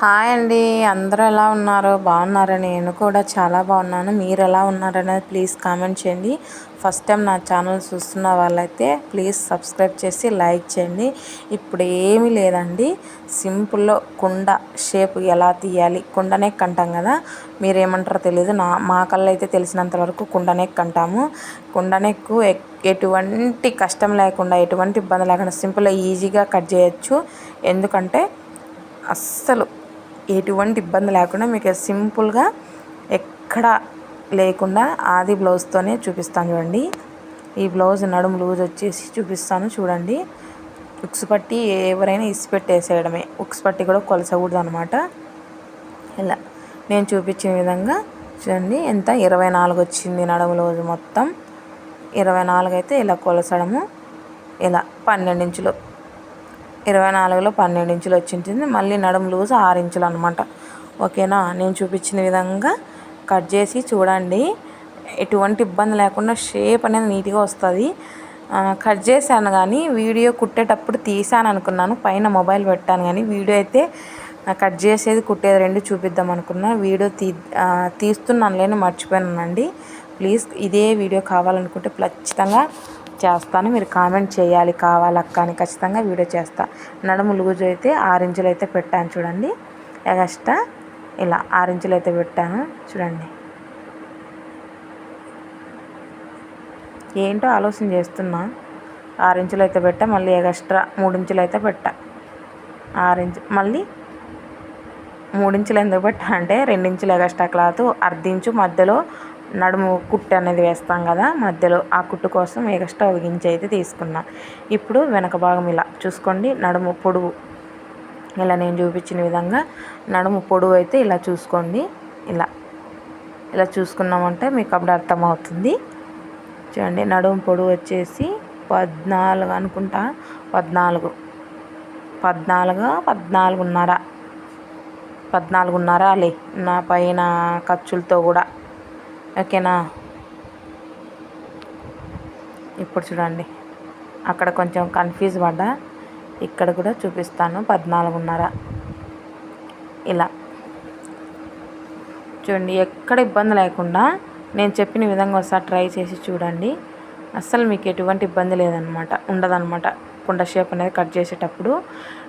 Hi అండి. అందరూ ఎలా ఉన్నారు? బాగున్నారా? నేను కూడా చాలా బాగున్నాను. మీరు ఎలా ఉన్నారనేది ప్లీజ్ కామెంట్ చేయండి. ఫస్ట్ టైం నా ఛానల్ చూస్తున్న వాళ్ళైతే ప్లీజ్ సబ్స్క్రైబ్ చేసి లైక్ చేయండి. ఇప్పుడు ఏమీ లేదండి. సింపుల్లో కుండ షేప్ ఎలా తీయాలి? కుండనే కంటాం కదా? మీరేమంటారో తెలియదు నా మా కళ్ళు అయితే తెలిసినంత వరకు కుండనే కంటాము. కుండనెక్కు ఎటువంటి కష్టం లేకుండా ఎటువంటి ఇబ్బంది లేకుండా సింపుల్గా ఈజీగా కట్ చేయొచ్చు. ఎందుకంటే అస్సలు ఎటువంటి ఇబ్బంది లేకుండా మీకు సింపుల్గా ఎక్కడ లేకుండా ఆది బ్లౌజ్తోనే చూపిస్తాను చూడండి. ఈ బ్లౌజ్ నడుము లూజ్ వచ్చేసి చూపిస్తాను చూడండి. ఉక్స్ పట్టి ఎవరైనా ఇసి పెట్టేసేయడమే. ఉక్స్ పట్టి కూడా కొలసకూడదు అనమాట ఇలా నేను చూపించిన విధంగా చూడండి ఎంత? ఇరవై నాలుగు వచ్చింది నడుము లూజ్ మొత్తం. ఇరవై నాలుగు అయితే ఇలా కొలసడము. ఇలా పన్నెండు ఇంచులు. ఇరవై నాలుగులో పన్నెండు ఇంచులు వచ్చింటుంది. మళ్ళీ నడుము లూజ్ ఆరు ఇంచులు అనమాట ఓకేనా? నేను చూపించిన విధంగా కట్ చేసి చూడండి. ఎటువంటి ఇబ్బంది లేకుండా షేప్ అనేది నీట్గా వస్తుంది. కట్ చేశాను కానీ వీడియో కుట్టేటప్పుడు తీసాను అనుకున్నాను. పైన మొబైల్ పెట్టాను కానీ వీడియో అయితే కట్ చేసేది కుట్టేది రెండు చూపిద్దాం అనుకున్నాను వీడియో తీ తీస్తున్నాను లేని మర్చిపోయానండి. ప్లీజ్ ఇదే వీడియో కావాలనుకుంటే ఖచ్చితంగా చేస్తాను. మీరు కామెంట్ చేయాలి కావాలక్క అని ఖచ్చితంగా వీడియో చేస్తా. నడుము లూజు అయితే ఆరు అయితే పెట్టాను చూడండి. ఎగస్ట్రా ఇలా ఆరు అయితే పెట్టాను చూడండి. ఏంటో ఆలోచన చేస్తున్నా. ఆరు అయితే పెట్టా మళ్ళీ ఎగస్ట్రా మూడించులు అయితే పెట్టా. ఆరెంజ్ మళ్ళీ మూడించులు ఎందుకు పెట్టా అంటే రెండించులు ఎగస్ట్రా క్లాత్ అర్ధ ఇంచు మధ్యలో నడుము కుట్టు అనేది వేస్తాం కదా మధ్యలో ఆ కుట్టు కోసం ఎక్స్ట్రా ఒక ఇంచ్ అయితే తీసుకున్నా. ఇప్పుడు వెనక భాగం ఇలా చూసుకోండి నడుము పొడవు. ఇలా నేను చూపించిన విధంగా నడుము పొడవు అయితే ఇలా చూసుకోండి. ఇలా ఇలా చూసుకున్నామంటే మీకు అప్పుడు అర్థమవుతుంది. చూడండి నడుము పొడువు వచ్చేసి పద్నాలుగు అనుకుంటా పద్నాలుగు. పద్నాలుగు పద్నాలుగున్నర. పద్నాలుగున్నర లే నా పైన ఖర్చులతో కూడా. ఓకేనా? ఇప్పుడు చూడండి. అక్కడ కొంచెం కన్ఫ్యూజ్ పడ్డా. ఇక్కడ కూడా చూపిస్తాను. పద్నాలుగున్నర. ఇలా. చూడండి ఎక్కడ ఇబ్బంది లేకుండా నేను చెప్పిన విధంగా ఒకసారి ట్రై చేసి చూడండి. అస్సలు మీకు ఎటువంటి ఇబ్బంది లేదనమాట. ఉండదన్నమాట కుండ షేప్ అనేది కట్ చేసేటప్పుడు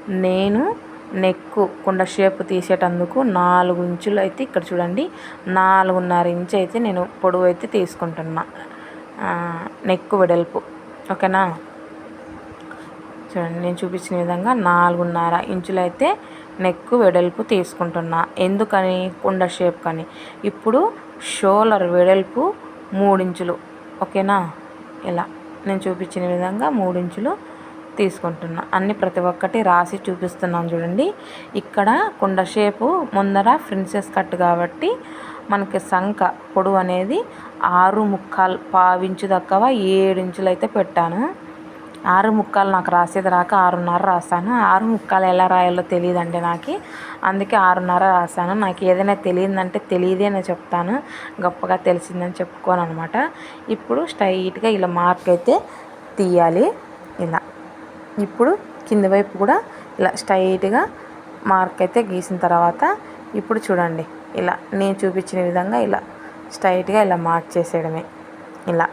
నేను నెక్ కుండ షేప్ తీసేటందుకు నాలుగు ఇంచులు అయితే ఇక్కడ చూడండి. నాలుగున్నర ఇంచు అయితే నేను పొడవు అయితే తీసుకుంటున్నా. నెక్ వెడల్పు. ఓకేనా? చూడండి నేను చూపించిన విధంగా నాలుగున్నర ఇంచులు అయితే నెక్ వెడల్పు తీసుకుంటున్నా. ఎందుకని? కుండ షేప్ కానీ. ఇప్పుడు షోలర్ వెడల్పు మూడించులు. ఓకేనా? ఇలా. నేను చూపించిన విధంగా మూడించులు తీసుకుంటున్నా. అన్ని ప్రతి ఒక్కటి రాసి చూపిస్తున్నాను చూడండి. ఇక్కడ కుండ షేపు ముందర ప్రిన్సెస్ కట్ కాబట్టి మనకి సంఖ పొడవు అనేది ఆరు ముక్కాలు పావించు దక్కవ ఏడు అయితే పెట్టాను. ఆరు ముక్కాలు నాకు రాసేది రాక ఆరున్నర రాసాను ఆరు ముక్కాలు ఎలా రాయాలో తెలియదండి నాకు. అందుకే ఆరున్నర రాశాను. నాకు ఏదైనా తెలియదంటే తెలియదే అని చెప్తాను. గొప్పగా తెలిసిందని చెప్పుకోను అనమాట ఇప్పుడు స్ట్రైట్గా ఇలా మార్క్ అయితే తీయాలి. ఇలా. ఇప్పుడు కింద వైపు కూడా ఇలా స్ట్రైట్గా మార్క్ అయితే గీసిన తర్వాత ఇప్పుడు చూడండి ఇలా నేను చూపించిన విధంగా ఇలా స్ట్రైట్గా ఇలా మార్క్ చేసేయడమే. ఇలా.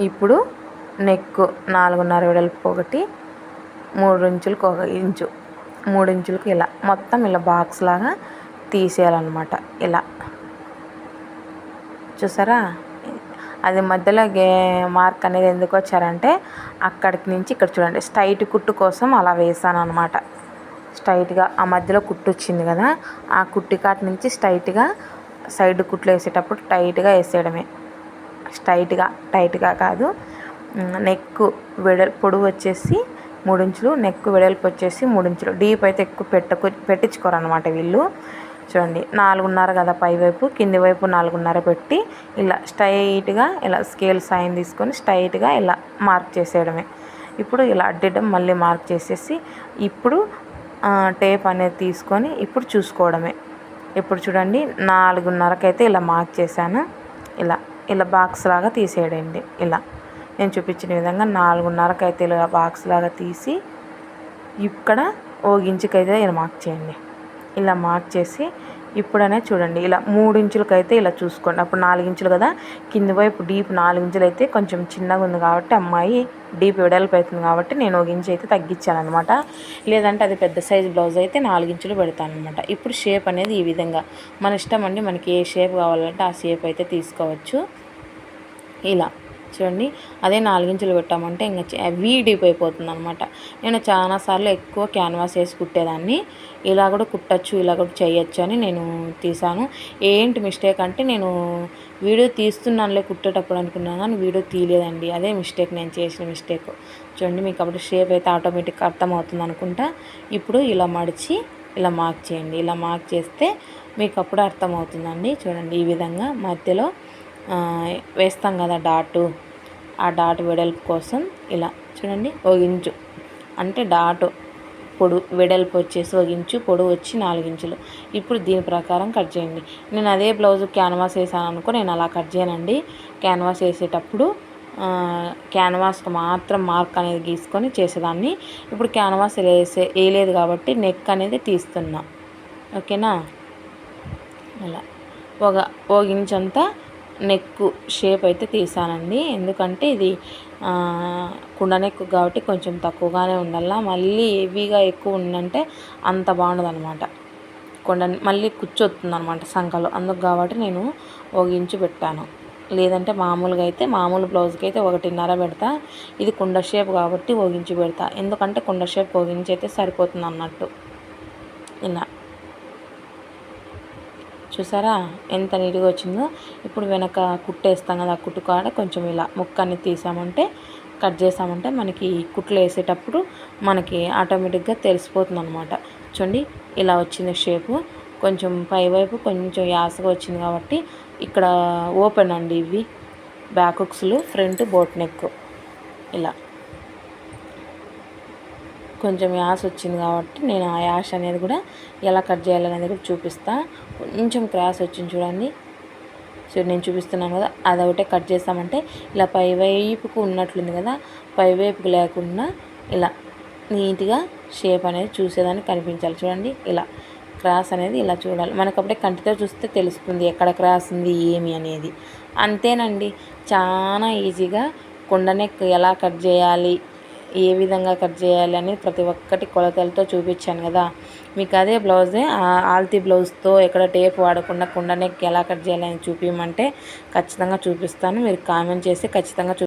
ఇప్పుడు నెక్ నాలుగున్నర వెడల్పు ఒకటి మూడు ఇంచులకు ఒక ఇంచు మూడు ఇంచులకు ఇలా మొత్తం ఇలా బాక్స్ లాగా తీసేయాలన్నమాట. ఇలా. చూసారా? అది మధ్యలో గే మార్క్ అనేది ఎందుకు వచ్చారంటే అక్కడికి నుంచి ఇక్కడ చూడండి స్ట్రైట్ కుట్టు కోసం అలా వేసాను అనమాట స్ట్రైట్గా ఆ మధ్యలో కుట్టు వచ్చింది కదా ఆ కుట్టి కాటి నుంచి స్ట్రైట్గా సైడ్ కుట్లు వేసేటప్పుడు టైట్గా వేసేయడమే. స్ట్రైట్గా టైట్గా కాదు నెక్ వెడల్ పొడవు వచ్చేసి మూడించులు నెక్ వెడల్పు వచ్చేసి మూడించులు డీప్ అయితే ఎక్కువ పెట్టకు పెట్టించుకోరు అనమాట వీళ్ళు. చూడండి నాలుగున్నర కదా పైవైపు కింది వైపు నాలుగున్నర పెట్టి ఇలా స్ట్రైట్గా ఇలా స్కేల్ సైన్ తీసుకొని స్ట్రైట్గా ఇలా మార్క్ చేసేయడమే. ఇప్పుడు ఇలా అడ్డడం మళ్ళీ మార్క్ చేసేసి ఇప్పుడు టేప్ అనేది తీసుకొని ఇప్పుడు చూసుకోవడమే. ఇప్పుడు చూడండి నాలుగున్నరకైతే ఇలా మార్క్ చేశాను. ఇలా ఇలా బాక్స్ లాగా తీసేయడండి. ఇలా నేను చూపించిన విధంగా నాలుగున్నరకైతే ఇలా బాక్స్ లాగా తీసి ఇక్కడ ఒక ఇంచుకి ఇలా మార్క్ చేయండి. ఇలా మార్క్ చేసి ఇప్పుడనే చూడండి. ఇలా మూడు ఇంచులకైతే ఇలా చూసుకోండి. అప్పుడు నాలుగు ఇంచులు కదా. కింది వైపు డీప్ నాలుగు ఇంచులు అయితే కొంచెం చిన్నగా ఉంది కాబట్టి అమ్మాయి డీప్ వెడల్పు అవుతుంది కాబట్టి నేను ఒక ఇంచు అయితే తగ్గించాను అనమాట లేదంటే అది పెద్ద సైజు బ్లౌజ్ అయితే నాలుగు ఇంచులు పెడతాను అనమాట ఇప్పుడు షేప్ అనేది ఈ విధంగా. మన ఇష్టం అండి మనకి ఏ షేప్ కావాలంటే ఆ షేప్ అయితే తీసుకోవచ్చు. ఇలా. చూడండి. అదే నాలుగించులు పెట్టామంటే ఇంకా వీ డీప్ అయిపోతుంది అనమాట నేను చాలాసార్లు ఎక్కువ క్యాన్వాస్ వేసి కుట్టేదాన్ని. ఇలా కూడా కుట్టచ్చు ఇలా కూడా చేయొచ్చు అని నేను తీసాను. ఏంటి మిస్టేక్ అంటే నేను వీడియో తీస్తున్నానులే కుట్టేటప్పుడు అనుకున్నాను కానీ వీడియో తీయలేదండి. అదే మిస్టేక్ నేను చేసిన మిస్టేక్. చూడండి మీకు అప్పుడు షేప్ అయితే ఆటోమేటిక్గా అర్థమవుతుంది అనుకుంటా. ఇప్పుడు ఇలా మడిచి ఇలా మార్క్ చేయండి. ఇలా మార్క్ చేస్తే మీకు అప్పుడు అర్థమవుతుందండి. చూడండి ఈ విధంగా మధ్యలో వేస్తాం కదా డాటు. ఆ డాట్ వెడల్పు కోసం ఇలా చూడండి ఒక ఇంచు. అంటే డాట్ పొడు వెడల్పు వచ్చేసి ఒక ఇంచు పొడవు వచ్చి నాలుగు ఇంచులు. ఇప్పుడు దీని ప్రకారం కట్ చేయండి. నేను అదే బ్లౌజ్ క్యాన్వాస్ వేసాను అనుకో నేను అలా కట్ చేయనండి. క్యాన్వాస్ వేసేటప్పుడు క్యాన్వాస్కి మాత్రం మార్క్ అనేది గీసుకొని చేసేదాన్ని. ఇప్పుడు క్యాన్వాస్ వేసే వేయలేదు కాబట్టి నెక్ అనేది తీస్తున్నా. ఓకేనా? అలా. ఒక ఒక ఇంచ్ అంతా నెక్ షేప్ అయితే తీసానండి. ఎందుకంటే ఇది కుండ నెక్ కాబట్టి కొంచెం తక్కువగానే ఉండాలా మళ్ళీ హెవీగా ఎక్కువ ఉందంటే అంత బాగుండదు అనమాట కొండ మళ్ళీ కూర్చొస్తుంది అనమాట సంఖలో. అందుకు కాబట్టి నేను ఒక ఇంచు పెట్టాను. లేదంటే మామూలుగా అయితే మామూలు బ్లౌజ్కి అయితే ఒకటిన్నర పెడతా. ఇది కుండ షేప్ కాబట్టి ఒగించి పెడతా. ఎందుకంటే కుండ షేప్ ఒగించి అయితే సరిపోతుంది అన్నట్టు ఇలా. చూసారా? ఎంత నీట్గా వచ్చిందో. ఇప్పుడు వెనక కుట్టేస్తాం కదా ఆ కుట్టు కాడ కొంచెం ఇలా ముక్కని తీసామంటే కట్ చేసామంటే మనకి కుట్లు వేసేటప్పుడు మనకి ఆటోమేటిక్గా తెలిసిపోతుంది అనమాట చూడండి ఇలా వచ్చింది షేపు. కొంచెం పైవైపు కొంచెం యాసగా వచ్చింది కాబట్టి ఇక్కడ ఓపెన్ అండి ఇవి. బ్యాక్ హుక్స్లు ఫ్రంట్ బోట్ నెక్. ఇలా. కొంచెం యాస్ వచ్చింది కాబట్టి నేను ఆ యాష్ అనేది కూడా ఎలా కట్ చేయాలనేది కూడా చూపిస్తా. కొంచెం క్రాస్ వచ్చింది చూడండి. సో నేను చూపిస్తున్నాను కదా అది ఒకటే కట్ చేస్తామంటే ఇలా పైవైపుకు ఉన్నట్లుంది కదా పైవైపుకు లేకుండా ఇలా నీట్గా షేప్ అనేది చూసేదానికి కనిపించాలి. చూడండి ఇలా క్రాస్ అనేది ఇలా చూడాలి. మనకు అప్పుడే కంటితో చూస్తే తెలుస్తుంది ఎక్కడ క్రాస్ ఉంది ఏమి అనేది. అంతేనండి చాలా ఈజీగా కుండనే ఎలా కట్ చేయాలి ఏ విధంగా కట్ చేయాలి ప్రతి ఒక్కటి కొలతలతో చూపించాను కదా. మీకు అదే బ్లౌజే ఆల్తీ బ్లౌజ్తో ఎక్కడ టేప్ వాడకుండా కుండనెక్ ఎలా కట్ చేయాలని చూపించమంటే ఖచ్చితంగా చూపిస్తాను. మీరు కామెంట్ చేసి ఖచ్చితంగా చూ